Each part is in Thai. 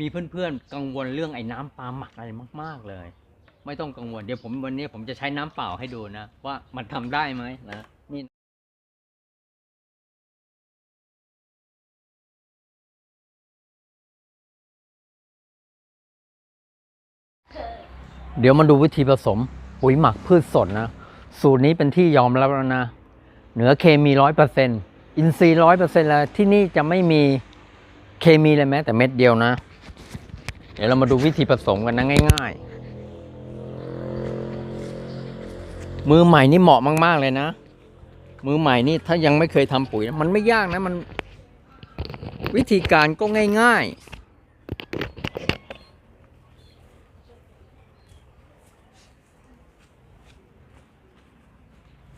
มีเพื่อนๆกังวลเรื่องไอ้น้ำปลาหมักอะไรมาก ๆเลย ไม่ต้องกังวลเดี๋ยวผมวันนี้ผมจะใช้น้ำเปล่าให้ดูนะ ว่ามันทำได้ไหมนะนี่เดี๋ยวมาดูวิธีผสมปุ๋ยหมักพืชสดนะ สูตรนี้เป็นที่ยอมรับแล้วนะ เหนือเคมีร้อยเปอร์เซ็นต์อินทรีย์ร้อยเปอร์เซ็นต์แล้วที่นี่จะไม่มีเคมีเลยแม้แต่เม็ดเดียวนะ เดี๋ยวเรามาดูวิธีผสมกันนะง่าย ๆ มือใหม่นี่เหมาะมาก ๆ เลยนะ มือใหม่นี่ถ้ายังไม่เคยทำปุ๋ยมันไม่ยากนะมัน วิธีการก็ง่าย ๆ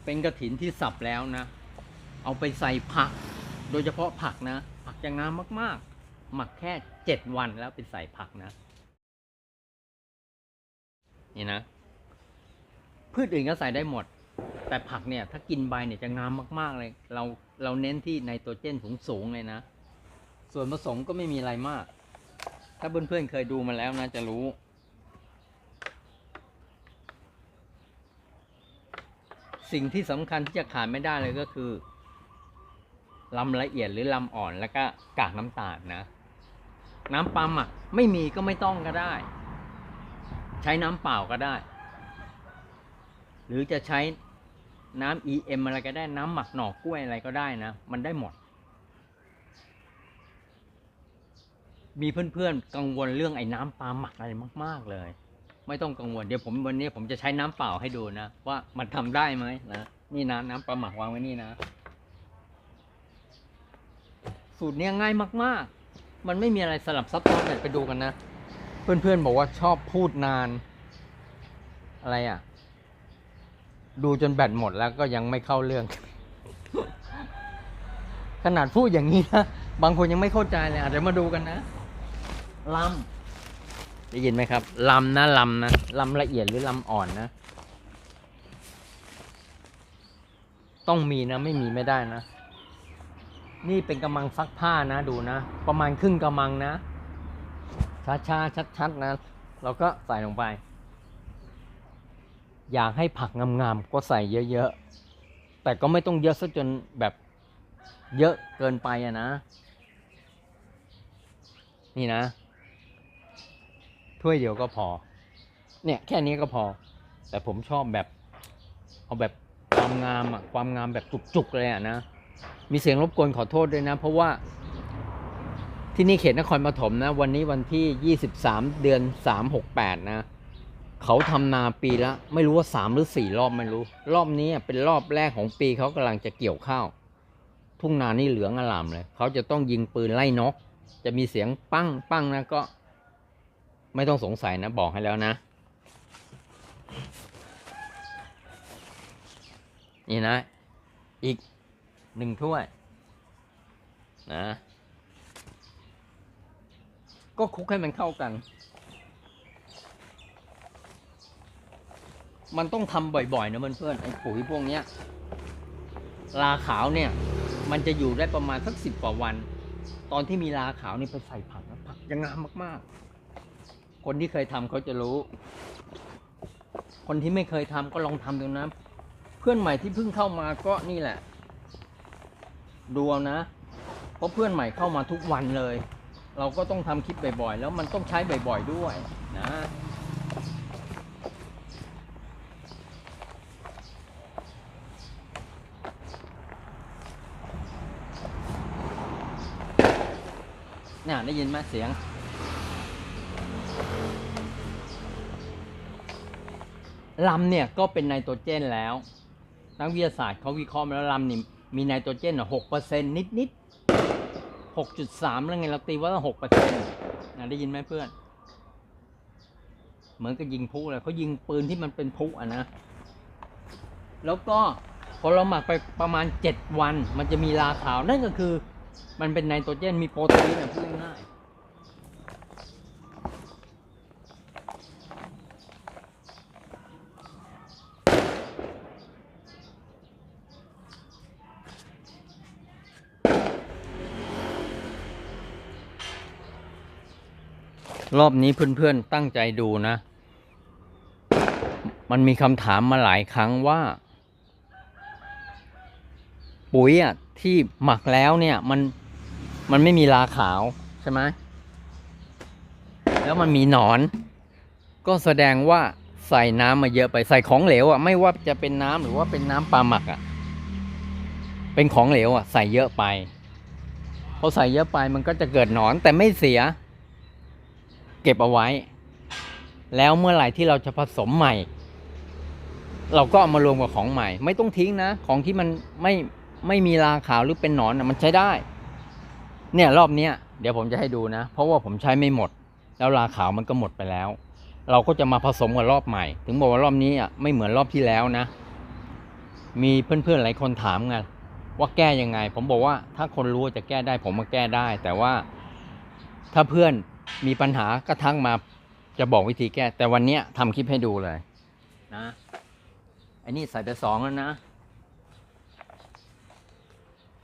เป็นกระถินที่สับแล้วนะ เอาไปใส่ผัก โดยเฉพาะผักนะ ผักจะงามมาก ๆ หมักแค่เจ็ดวันแล้วไปใส่ผักนะ นี่นะ พืชอื่นก็ใส่ได้หมด แต่ผักเนี่ย ถ้ากินใบเนี่ยจะงามมาก ๆ เลย เราเราเน้นที่ไนโตรเจนสูงๆเลยนะ ส่วนผสมก็ไม่มีอะไรมาก ถ้าเพื่อนๆเคยดูมาแล้วนะจะรู้สิ่งที่สำคัญที่จะขาดไม่ได้เลยก็คือลำละเอียดหรือลำอ่อนแล้วก็กากน้ำตาลนะ น้ำปลาหมักไม่มีก็ไม่ต้องก็ได้ ใช้น้ำเปล่าก็ได้ หรือจะใช้น้ำ EM อะไรก็ได้น้ำหมักหน่อกล้วยอะไรก็ได้นะ มันได้หมด มีเพื่อนๆกังวลเรื่องไอ้น้ำปลาหมักอะไรมาก ๆเลย ไม่ต้องกังวลเดี๋ยวผมวันนี้ผมจะใช้น้ำเปล่าให้ดูนะ ว่ามันทำได้ไหมนะนี่นะน้ำปลาหมักวางไว้นี่นะ สูตรเนี้ยง่ายมากๆ มันไม่มีอะไรสลับซับซ้อนแบบไปดูกันนะ เพื่อนๆบอกว่าชอบพูดนาน อะไรอะ ดูจนแบตหมดแล้วก็ยังไม่เข้าเรื่อง ขนาดพูดอย่างนี้นะ บางคนยังไม่เข้าใจเลยอะเดี๋ยวมาดูกันนะลำได้ยินไหมครับลำนะลำนะลำละเอียดหรือลำอ่อนนะ ต้องมีนะ ไม่มีไม่ได้นะ นี่เป็นกำมังซักผ้านะดูนะ ประมาณครึ่งกำมังนะช้าช้าชัดชัดนะ เราก็ใส่ลงไป อยากให้ผักงามๆก็ใส่เยอะๆ แต่ก็ไม่ต้องเยอะซะจนแบบเยอะเกินไปอะนะ นี่นะ ถ้วยเดียวก็พอ เนี่ยแค่นี้ก็พอ แต่ผมชอบแบบ เอาแบบความงามอะความงามแบบจุกๆเลยอะนะ มีเสียงรบกวนขอโทษด้วยนะ เพราะว่าที่นี่เขตนครปฐมนะ วันนี้วันที่ 23 เดือน 368 นะ เขาทำนาปีละ ไม่รู้ว่า 3 หรือ 4 รอบไม่รู้ รอบนี้เป็นรอบแรกของปีเขากำลังจะเกี่ยวข้าว ทุ่งนานี่เหลืองอลามเลย เขาจะต้องยิงปืนไล่นก จะมีเสียงปั้งปั้งนะก็ ไม่ต้องสงสัยนะบอกให้แล้วนะ นี่นะ อีก หนึ่งถ้วยนะก็คลุกให้มันเข้ากัน มันต้องทำบ่อยๆนะเพื่อนๆไอ้ปุ๋ยพวกเนี้ยลาขาวเนี่ย มันจะอยู่ได้ประมาณสักสิบกว่าวัน ตอนที่มีลาขาวนี่ไปใส่ผักนะผักยังงามมากๆ คนที่เคยทำเขาจะรู้ คนที่ไม่เคยทำก็ลองทำดูนะ เพื่อนใหม่ที่เพิ่งเข้ามาก็นี่แหละ ดูเอานะ เพราะเพื่อนใหม่เข้ามาทุกวันเลย เราก็ต้องทำคลิปบ่อยๆ แล้วมันต้องใช้บ่อยๆด้วยนะเนี่ยได้ยินไหมเสียงลำเนี่ยก็เป็นไนโตรเจนแล้ว นักวิทยาศาสตร์เขาวิเคราะห์มาแล้วลำนี่ มีไนโตรเจนหกเปอร์เซ็นต์นิดนิดหกจุดสามแล้วไงเราตีว่าหกเปอร์เซ็นต์นะได้ยินไหมเพื่อน เหมือนกับยิงพุเลยเขายิงปืนที่มันเป็นพุอะนะ แล้วก็พอเราหมักไปประมาณเจ็ดวัน มันจะมีราขาวนั่นก็คือ มันเป็นไนโตรเจนมีโปรตีนแบบพูดง่าย รอบนี้เพื่อนๆตั้งใจดูนะ มันมีคำถามมาหลายครั้งว่า ปุ๋ยอะที่หมักแล้วเนี่ยมันมันไม่มีราขาวใช่ไหมแล้วมันมีหนอน ก็แสดงว่าใส่น้ำมาเยอะไปใส่ของเหลวอะไม่ว่าจะเป็นน้ำหรือว่าเป็นน้ำปลาหมักอะเป็นของเหลวอะใส่เยอะไปพอใส่เยอะไปมันก็จะเกิดหนอนแต่ไม่เสีย ก็บเอาไว้ แล้วเมื่อไหร่ที่เราจะผสมใหม่ เราก็เอามารวมกับของใหม่ ไม่ต้องทิ้งนะ ของที่มันไม่ไม่มีราขาวหรือเป็นหนอนนะมันใช้ได้ เนี่ยรอบเนี้ยเดี๋ยวผมจะให้ดูนะ เพราะว่าผมใช้ไม่หมด แล้วราขาวมันก็หมดไปแล้ว เราก็จะมาผสมกับรอบใหม่ ถึงบอกว่ารอบนี้อะไม่เหมือนรอบที่แล้วนะ มีเพื่อนๆหลายคนถามไงว่าแก้ยังไง ผมบอกว่าถ้าคนรู้จะแก้ได้ผมมาแก้ได้ แต่ว่าถ้าเพื่อน มีปัญหาก็ทักมาจะบอกวิธีแก้ แต่วันนี้ทำคลิปให้ดูเลย นะไอ้นี่ใส่ไปสองแล้วนะ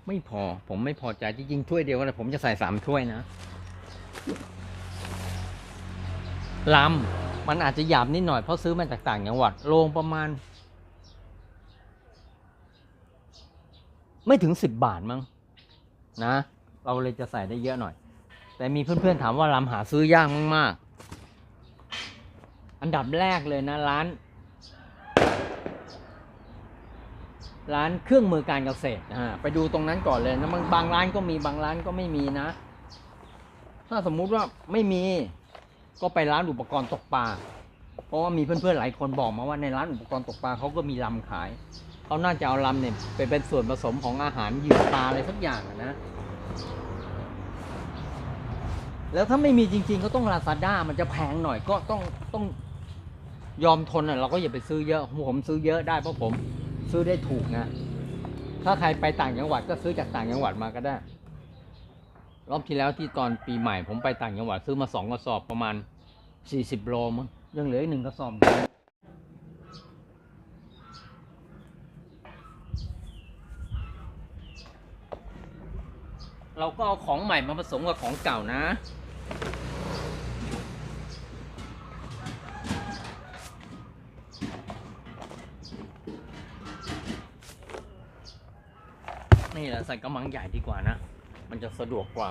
ไม่พอผมไม่พอใจจริงๆถ้วยเดียวกันแต่ผมจะใส่สามถ้วยนะลำมันอาจจะหยาบนิดหน่อยเพราะซื้อมาจากต่างจังหวัดโลงประมาณ ไม่ถึงสิบบาทมั้งนะ เราเลยจะใส่ได้เยอะหน่อย แต่มีเพื่อนๆถามว่าลำหาซื้อยากมากๆ อันดับแรกเลยนะร้าน ร้านเครื่องมือการเกษตรอ่าไปดูตรงนั้นก่อนเลยนะบางบางร้านก็มีบางร้านก็ไม่มีนะ ถ้าสมมุติว่าไม่มีก็ไปร้านอุปกรณ์ตกปลาเพราะว่ามีเพื่อนๆหลายคนบอกมาว่าในร้านอุปกรณ์ตกปลาเขาก็มีลำขายเขาน่าจะเอาลำเนี่ยไปเป็นส่วนผสมของอาหารเหยื่อปลาอะไรสักอย่างนะ แล้วถ้าไม่มีจริง ๆ ก็ต้องลาซาด้ามันจะแพงหน่อยก็ต้องต้องยอมทนอะเราก็อย่าไปซื้อเยอะผมซื้อเยอะได้เพราะผมซื้อได้ถูกนะถ้าใครไปต่างจังหวัดก็ซื้อจากต่างจังหวัดมาก็ได้ รอบที่แล้วที่ตอนปีใหม่ ผมไปต่างจังหวัดซื้อมาสองกระสอบประมาณสี่สิบโลมั้งยังเหลืออีกหนึ่งกระสอบเราก็เอาของใหม่มาผสมกับของเก่านะ นี่แหละใส่กำมังใหญ่ดีกว่านะ มันจะสะดวกกว่า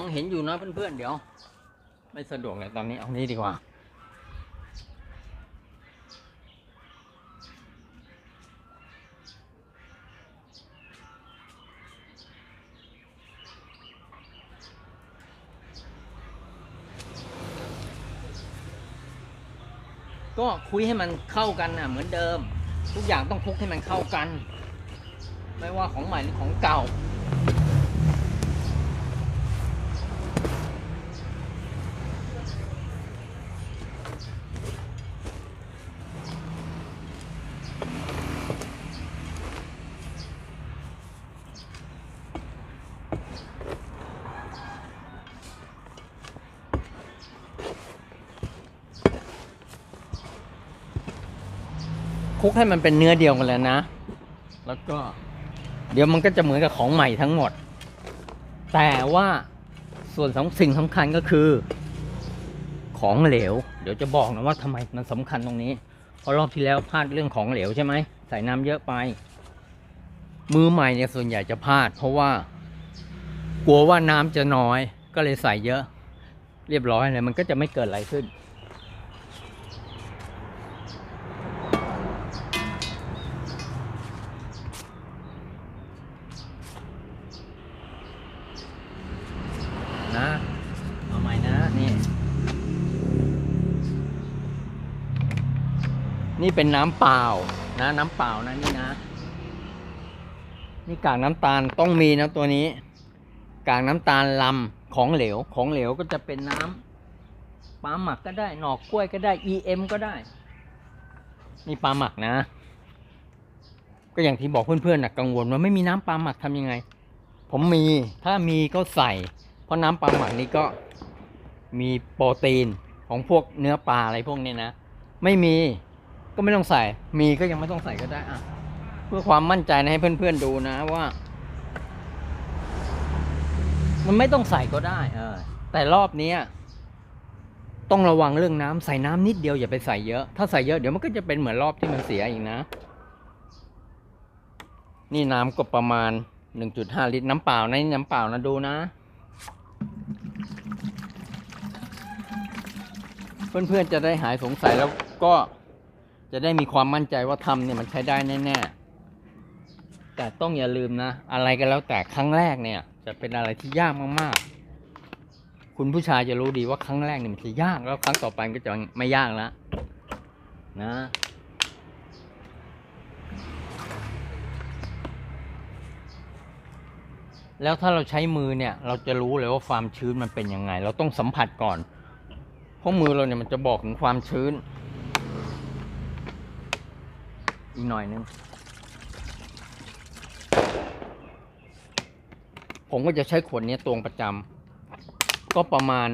องเห็นอยู่นะเพื่อนๆเดี๋ยว ไม่สะดวกเลยตอนนี้เอานี้ดีกว่า ก็คุยให้มันเข้ากันนะเหมือนเดิม ทุกอย่างต้องคุกให้มันเข้ากัน ไม่ว่าของใหม่หรือของเก่า คลุกให้มันเป็นเนื้อเดียวกันแล้วนะ แล้วก็ เดี๋ยวมันก็จะเหมือนกับของใหม่ทั้งหมด แต่ว่าส่วนสำสิ่งสำคัญก็คือ ของเหลว เดี๋ยวจะบอกนะว่าทำไมมันสำคัญตรงนี้ เพราะรอบที่แล้วพลาดเรื่องของเหลวใช่ไหมใส่น้ำเยอะไป มือใหม่เนี่ยส่วนใหญ่จะพลาด เพราะว่า กลัวว่าน้ำจะน้อย ก็เลยใส่เยอะ เรียบร้อยเลยมันก็จะไม่เกิดอะไรขึ้น นี่เป็นน้ำเปล่านะ น้ำเปล่านะนี่นะ นี่กากน้ำตาลต้องมีนะตัวนี้ กากน้ำตาลลำของเหลวของเหลวก็จะเป็นน้ำปลาหมักก็ได้หนอกกล้วยก็ได้ EM ก็ได้นี่ปลาหมักนะ ก็อย่างที่บอกเพื่อนๆนะกังวลว่าไม่มีน้ำปลาหมักทำยังไง ผมมีถ้ามีก็ใส่ เพราะน้ำปลาหมักนี้ก็มีโปรตีนของพวกเนื้อปลาอะไรพวกนี้นะ ไม่มี ก็ไม่ต้องใส่ มีก็ยังไม่ต้องใส่ก็ได้อะเพื่อความมั่นใจนะให้เพื่อนๆดูนะว่า มันไม่ต้องใส่ก็ได้ เออ แต่รอบนี้ต้องระวังเรื่องน้ำใส่น้ำนิดเดียวอย่าไปใส่เยอะ ถ้าใส่เยอะเดี๋ยวมันก็จะเป็นเหมือนรอบที่มันเสียอีกนะ นี่น้ำก็ประมาณ 1.5 ลิตรน้ำเปล่านะนี่น้ำเปล่านะดูนะ เพื่อนๆจะได้หายสงสัยแล้วก็ จะได้มีความมั่นใจว่าทำเนี่ยมันใช้ได้แน่ๆ แต่ต้องอย่าลืมนะ อะไรก็แล้วแต่ครั้งแรกเนี่ย จะเป็นอะไรที่ยากมากๆ คุณผู้ชายจะรู้ดีว่าครั้งแรกเนี่ยมันจะยากแล้วครั้งต่อไปก็จะไม่ยากแล้วนะแล้วถ้าเราใช้มือเนี่ย เราจะรู้เลยว่าความชื้นมันเป็นยังไง เราต้องสัมผัสก่อน เพราะมือเราเนี่ยมันจะบอกถึงความชื้น อีกหน่อยนึง ผมก็จะใช้ขวดนี้ตวงประจำก็ประมาณ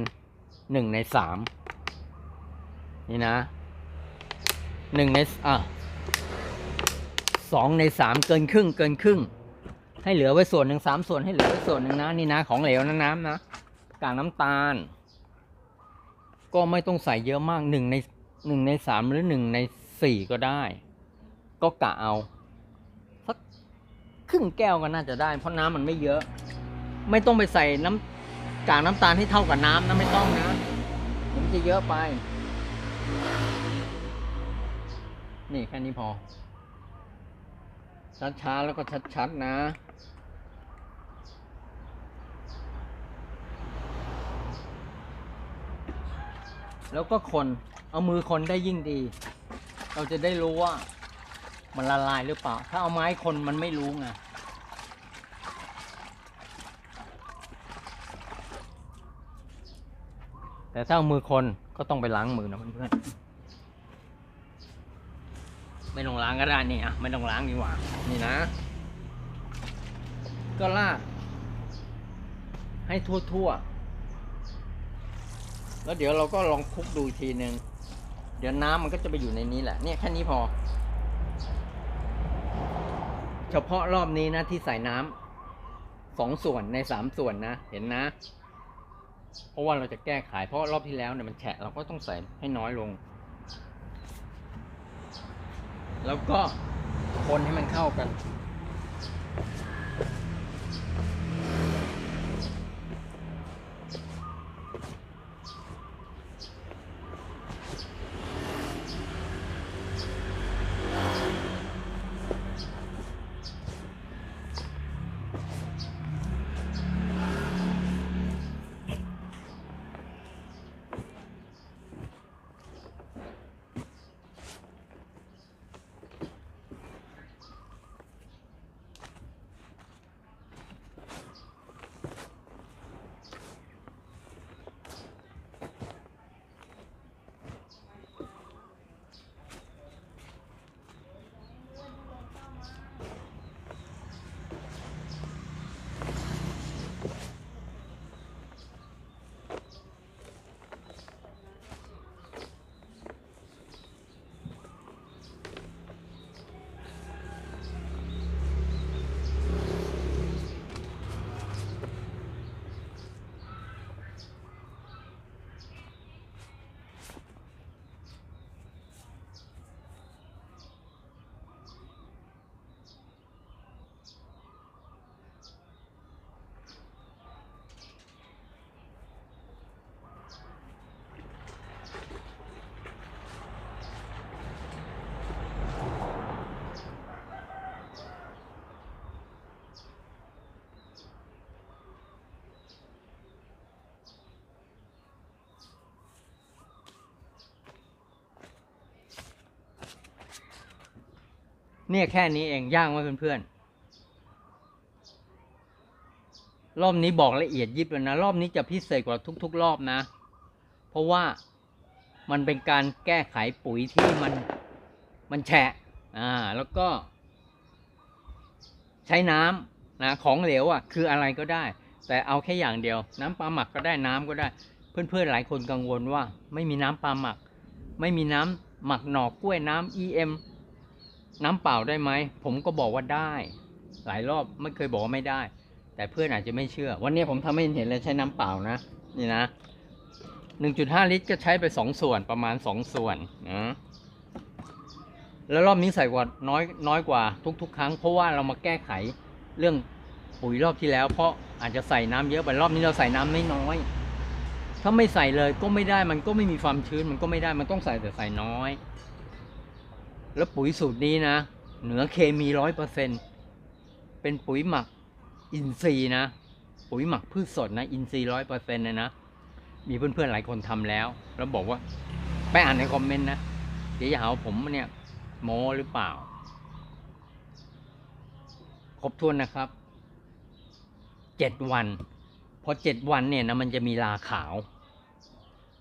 หนึ่งในสามนี่นะหนึ่งในอะสองในสามเกินครึ่งเกินครึ่ง ให้เหลือไว้ส่วนหนึ่งสามส่วนให้เหลือไว้ส่วนหนึ่งนะนี่นะของเหลวนะน้ำนะกากน้ำตาล ก็ไม่ต้องใส่เยอะมากหนึ่งในหนึ่งในสามหรือหนึ่งในสี่ก็ได้ ก็กะเอาสักครึ่งแก้วก็น่าจะได้ เพราะน้ำมันไม่เยอะ ไม่ต้องไปใส่น้ำกากน้ำตาลให้เท่ากับน้ำนะไม่ต้องนะมันจะเยอะไป นี่แค่นี้พอ ช้าๆแล้วก็ชัดๆนะแล้วก็คน เอามือคนได้ยิ่งดี เราจะได้รู้ว่า มันละลายหรือเปล่า ถ้าเอาไม้คนมันไม่รู้ไงแต่ถ้าเอามือคนก็ต้องไปล้างมือนะเพื่อนๆไม่ต้องล้างก็ได้นี่อะไม่ต้องล้างดีกว่า นี่นะ ก็ลาด ให้ทั่วๆ แล้วเดี๋ยวเราก็ลองคลุกดูทีหนึ่งเดี๋ยวน้ำมันก็จะไปอยู่ในนี้แหละ เนี่ยแค่นี้พอ เฉพาะรอบนี้นะที่ใส่น้ำสองส่วนในสามส่วนนะ เห็นนะ เพราะว่าเราจะแก้ไขเพราะรอบที่แล้วเนี่ยมันแฉะเราก็ต้องใส่ให้น้อยลง แล้วก็คนให้มันเข้ากัน เนี่ยแค่นี้เองย่างไว้เพื่อนๆ รอบนี้บอกละเอียดยิบเลยนะ รอบนี้จะพิเศษกว่าทุก ๆ รอบนะ เพราะว่ามันเป็นการแก้ไขปุ๋ยที่มันมันแฉะ อ่า แล้วก็ ใช้น้ำนะของเหลวอะ คืออะไรก็ได้ แต่เอาแค่อย่างเดียว น้ำปลาหมักก็ได้น้ำก็ได้ เพื่อนๆหลายคนกังวลว่า ไม่มีน้ำปลาหมัก ไม่มีน้ำหมักหน่อกล้วยน้ำ EM น้ำเปล่าได้ไหม ผมก็บอกว่าได้ หลายรอบไม่เคยบอกว่าไม่ได้ แต่เพื่อนอาจจะไม่เชื่อ วันนี้ผมทำให้เห็นเลยใช้น้ำเปล่านะ นี่นะ 1.5 ลิตรก็ใช้ไป 2 ส่วนประมาณ 2 ส่วนนะแล้วรอบนี้ใส่กว่าน้อยน้อยกว่าทุก ๆ ครั้ง เพราะว่าเรามาแก้ไขเรื่องปุ๋ยรอบที่แล้ว เพราะอาจจะใส่น้ำเยอะไปรอบนี้เราใส่น้ำไม่น้อย ถ้าไม่ใส่เลยก็ไม่ได้มันก็ไม่มีความชื้นมันก็ไม่ได้มันต้องใส่แต่ใส่น้อย แล้วปุ๋ยสูตรนี้นะ เหนือเคมีร้อยเปอร์เซ็นเป็นปุ๋ยหมักอินทรีย์นะ ปุ๋ยหมักพืชสดนะ อินทรีย์ร้อยเปอร์เซ็นต์เลยนะมีเพื่อนๆหลายคนทำแล้ว แล้วบอกว่าไปอ่านในคอมเมนต์นะ เดี๋ยวจะหาว่าผมเนี่ยโม้หรือเปล่า ครบถ้วนนะครับเจ็ดวันพอเจ็ดวันเนี่ยนะมันจะมีลาขาว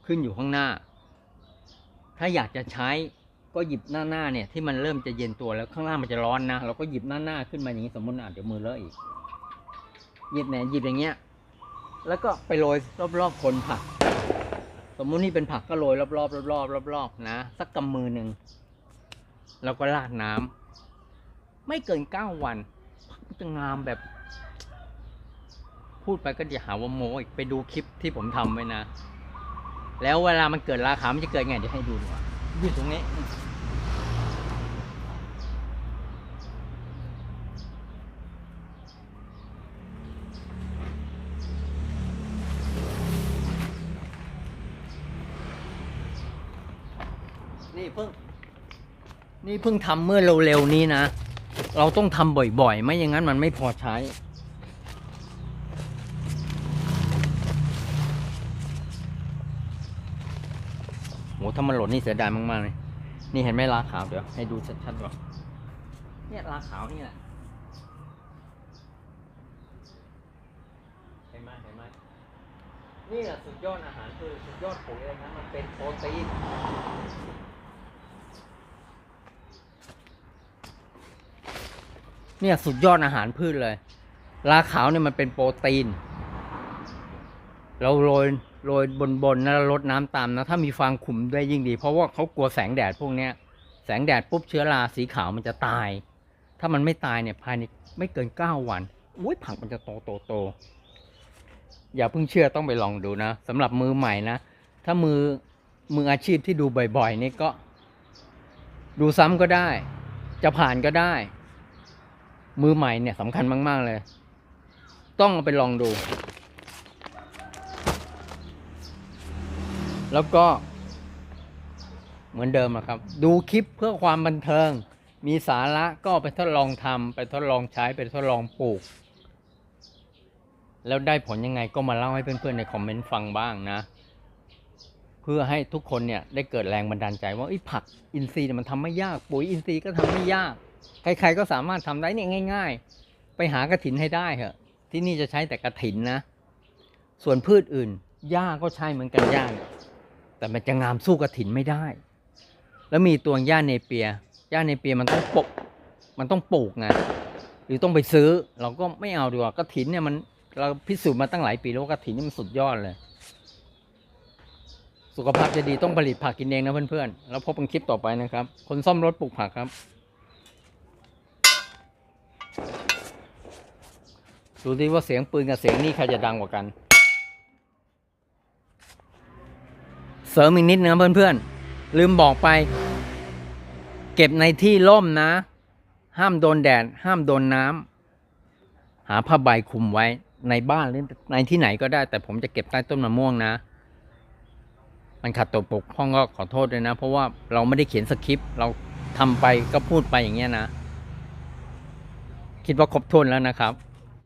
ขึ้นอยู่ข้างหน้า ถ้าอยากจะใช้ ก็หยิบหน้าหน้าเนี่ยที่มันเริ่มจะเย็นตัวแล้วข้างล่างมันจะร้อนนะเราก็หยิบหน้าหน้าขึ้นมาอย่างนี้สมมติอะเดี๋ยวมือเลอะอีก หยิบเนี่ยหยิบอย่างเงี้ย แล้วก็ไปโรยรอบๆคนผัก สมมุตินี่เป็นผักก็โรยรอบๆรอบๆรอบๆนะ สักกำมือหนึ่งแล้วก็ราดน้ำไม่เกินเก้าวันจะงามแบบ พูดไปก็จะหาว่าโมอีกไปดูคลิปที่ผมทำไว้นะ แล้วเวลามันเกิดราคามันจะเกิดไงเดี๋ยวให้ดูดีกว่า อยู่ตรงนี้ นี่เพิ่ง นี่เพิ่งทำเมื่อเร็วๆนี้นะ เราต้องทำบ่อยๆ ไม่อย่างนั้นมันไม่พอใช้ ถ้ามันหล่นนี่เสียดายมากๆเลย นี่เห็นไหมลาขาวเดี๋ยวให้ดูชัดๆก่อนเนี่ยลาขาวนี่แหละเห็นไหมเห็นไหมนี่แหละสุดยอดอาหารคือสุดยอดปุ๋ยเลยนะมันเป็นโปรตีนเนี่ยสุดยอดอาหารพืชเลย ลาขาวเนี่ยมันเป็นโปรตีน เราโรย โรยบนบนนะแล้วลดน้ำตามนะ ถ้ามีฟางขุมด้วยยิ่งดี เพราะว่าเขากลัวแสงแดดพวกเนี้ย แสงแดดปุ๊บเชื้อราสีขาวมันจะตาย ถ้ามันไม่ตายเนี่ยภายในไม่เกินเก้าวันอุ้ยผักมันจะโตโตโต อย่าเพิ่งเชื่อต้องไปลองดูนะสำหรับมือใหม่นะ ถ้ามือมืออาชีพที่ดูบ่อยๆนี่ก็ ดูซ้ำก็ได้ จะผ่านก็ได้ มือใหม่เนี่ยสำคัญมาก ๆเลย ต้องเอาไปลองดู แล้วก็ เหมือนเดิมอะครับ ดูคลิปเพื่อความบันเทิง มีสาระก็ไปทดลองทำไปทดลองใช้ไปทดลองปลูก แล้วได้ผลยังไงก็มาเล่าให้เพื่อนๆในคอมเมนต์ฟังบ้างนะ เพื่อให้ทุกคนเนี่ยได้เกิดแรงบันดาลใจว่าไอ้ผักอินทรีย์มันทำไม่ยาก ปุ๋ยอินทรีย์ก็ทำไม่ยาก ใครๆก็สามารถทำได้เนี่ยง่าย ๆ ไปหากระถินให้ได้เถอะที่นี่จะใช้แต่กระถินนะ ส่วนพืชอื่นหญ้าก็ใช่เหมือนกันหญ้าเนี่ย แต่มันจะงามสู้กระถินไม่ได้ แล้วมีตัวหญ้าเนเปียหญ้าเนเปียมันต้องปก มันต้องปลูกไงหรือต้องไปซื้อ เราก็ไม่เอาดีกว่ากระถินเนี่ยมันเราพิสูจน์มาตั้งหลายปีแล้วกระถินนี่มันสุดยอดเลย สุขภาพจะดีต้องผลิตผักกินเองนะเพื่อนๆแล้วพบกันคลิปต่อไปนะครับ คนซ่อมรถปลูกผักครับดูดิว่าเสียงปืนกับเสียงนี่ใครจะดังกว่ากัน เสริมอีกนิดนะเพื่อนๆ ลืมบอกไป เก็บในที่ร่มนะ ห้ามโดนแดด ห้ามโดนน้ำหาผ้าใบคลุมไว้ในบ้านหรือในที่ไหนก็ได้ แต่ผมจะเก็บใต้ต้นมะม่วงนะ มันขัดตัวปกพ้องก็ขอโทษด้วยนะ เพราะว่าเราไม่ได้เขียนสคริปต์เราทำไปก็พูดไปอย่างเงี้ยนะ คิดว่าครบถ้วนแล้วนะครับ